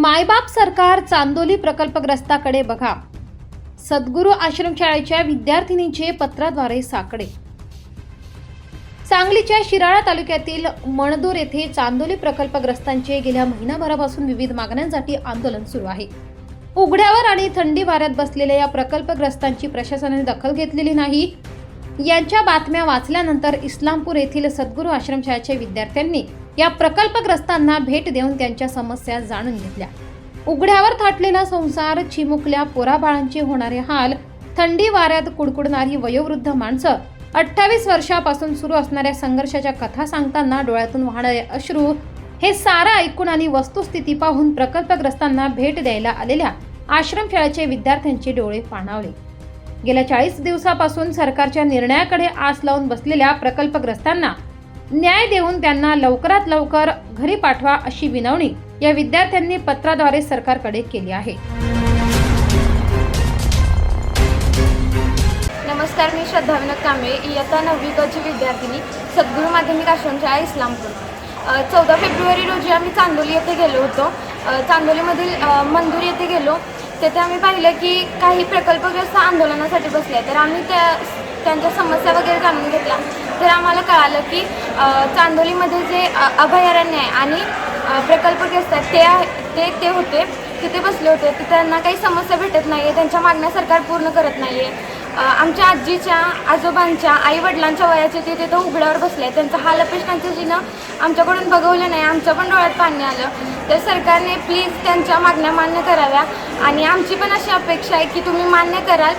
मायबाप सरकार चांदोली प्रकल्पग्रस्ताकडे बघा. सद्गुरू आश्रमशाळेच्या विद्यार्थिनीचे पत्राद्वारे साकडे. सांगलीच्या शिराळा तालुक्यातील मणदूर येथे चांदोली प्रकल्पग्रस्तांचे गेल्या महिनाभरापासून विविध मागण्यांसाठी आंदोलन सुरू आहे. उघड्यावर आणि थंडी वाऱ्यात बसलेल्या या प्रकल्पग्रस्तांची प्रशासनाने दखल घेतलेली नाही. यांच्या बातम्या वाचल्यानंतर इस्लामपूर येथील सद्गुरू आश्रमशाळेच्या विद्यार्थ्यांनी या प्रकल्पग्रस्तांना भेट देऊन त्यांच्या समस्या जाणून घेतल्या. उघड्यावर थाटलेला संसार चिमुकल्या पोराबाळांचे होणारे हाल थंडी वाऱ्यात कुडकुडणारी वयोवृद्ध माणसं अठ्ठावीस वर्षापासून सुरू असणाऱ्या संघर्षाच्या कथा सांगताना डोळ्यातून वाहणारे अश्रू हे सारं ऐकून आणि वस्तुस्थिती पाहून प्रकल्पग्रस्तांना भेट द्यायला आलेल्या आश्रमशाळेचे विद्यार्थ्यांचे डोळे पाणावले. गेल्या चाळीस दिवसापासून सरकारच्या निर्णयाकडे आस लावून बसलेल्या प्रकल्पग्रस्तांना न्याय देऊन त्यांना लवकरात लवकर घरी पाठवा अशी विनवणी या विद्यार्थ्यांनी पत्राद्वारे सरकारकडे केली आहे. नमस्कार मी श्रद्धा विनोद कांबळे. इयत्ता नववी गची विद्यार्थिनी सद्गुरू माध्यमिक आश्रमशाळा इस्लामपूर. चौदा फेब्रुवारी रोजी आम्ही चांदोली येथे गेलो होतो. चांदोलीमधील मंदूर येथे गेलो. तेथे आम्ही पाहिलं की काही प्रकल्पग्रस्त आंदोलनासाठी बसले तर आम्ही त्या त्यांच्या समस्या वगैरे जाणून घेतल्या. तर आम्हाला कळालं की चांदोलीमध्ये जे अभयारण्य आहे आणि प्रकल्पग्रस्त आहेत ते ते ते होते. तिथे बसले होते. तर त्यांना काही समस्या भेटत नाही आहे त्यांच्या मागण्या सरकार पूर्ण करत नाही आहे आमच्या आजीच्या आजोबांच्या आईवडिलांच्या वयाचे ते तिथं उघड्यावर बसले त्यांचा त्यांचं हाल अपेष्टांचं जिनं आमच्याकडून बघवलं नाही. आमच्या पण डोळ्यात पाणी आलं. तर सरकारने प्लीज त्यांच्या मागण्या मान्य कराव्या. आणि आमची पण अशी अपेक्षा आहे की तुम्ही मान्य कराल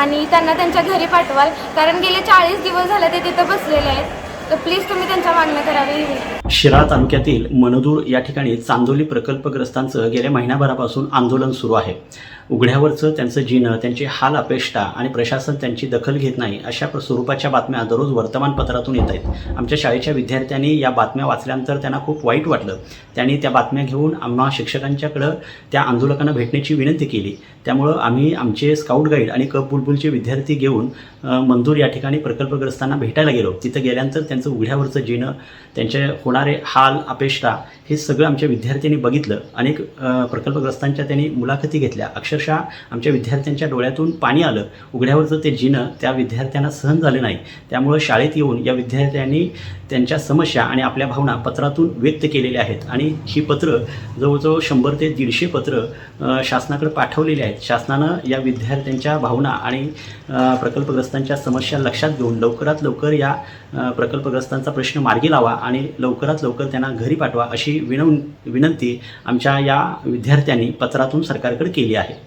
आणि त्यांना त्यांच्या घरी पाठवाल. कारण गेले चाळीस दिवस झाले ते तिथं बसलेले आहेत. तर प्लीज तुम्ही त्यांच्या मागण्या करावी शिरा तालुक्यातील मनदूर या ठिकाणी चांदोली प्रकल्पग्रस्तांचं गेल्या महिन्याभरापासून आंदोलन सुरू आहे. उघड्यावरचं त्यांचं जिणं त्यांची हाल अपेष्टा आणि प्रशासन त्यांची दखल घेत नाही अशा स्वरूपाच्या बातम्या दररोज वर्तमानपत्रातून येत आहेत. आमच्या शाळेच्या विद्यार्थ्यांनी या बातम्या वाचल्यानंतर त्यांना खूप वाईट वाटलं. त्यांनी त्या बातम्या घेऊन आम्हा शिक्षकांच्याकडं त्या आंदोलकांना भेटण्याची विनंती केली. त्यामुळं आम्ही आमचे स्काउट गाईड आणि कप बुलबुलचे विद्यार्थी घेऊन मंदूर या ठिकाणी प्रकल्पग्रस्तांना भेटायला गेलो. तिथं गेल्यानंतर त्यांचं उघड्यावरचं जिणं त्यांचे होणारे हाल अपेष्टा हे सगळं आमच्या विद्यार्थ्यांनी बघितलं. अनेक प्रकल्पग्रस्तांच्या त्यांनी मुलाखती घेतल्या. अक्षर अक्षरशः आमच्या विद्यार्थ्यांच्या डोळ्यातून पाणी आलं. उघड्यावरचं ते जिणं त्या विद्यार्थ्यांना सहन झालं नाही त्यामुळं शाळेत येऊन या विद्यार्थ्यांनी त्यांच्या समस्या आणि आपल्या भावना पत्रातून व्यक्त केलेल्या आहेत. आणि ही पत्र जवळजवळ शंभर ते दीडशे पत्र शासनाकडे पाठवलेली आहेत. शासनानं या विद्यार्थ्यांच्या भावना आणि प्रकल्पग्रस्तांच्या समस्या लक्षात घेऊन लवकरात लवकर या प्रकल्पग्रस्तांचा प्रश्न मार्गी लावा आणि लवकरात लवकर त्यांना घरी पाठवा अशी विनव विनंती आमच्या या विद्यार्थ्यांनी पत्रातून सरकारकडे केली आहे.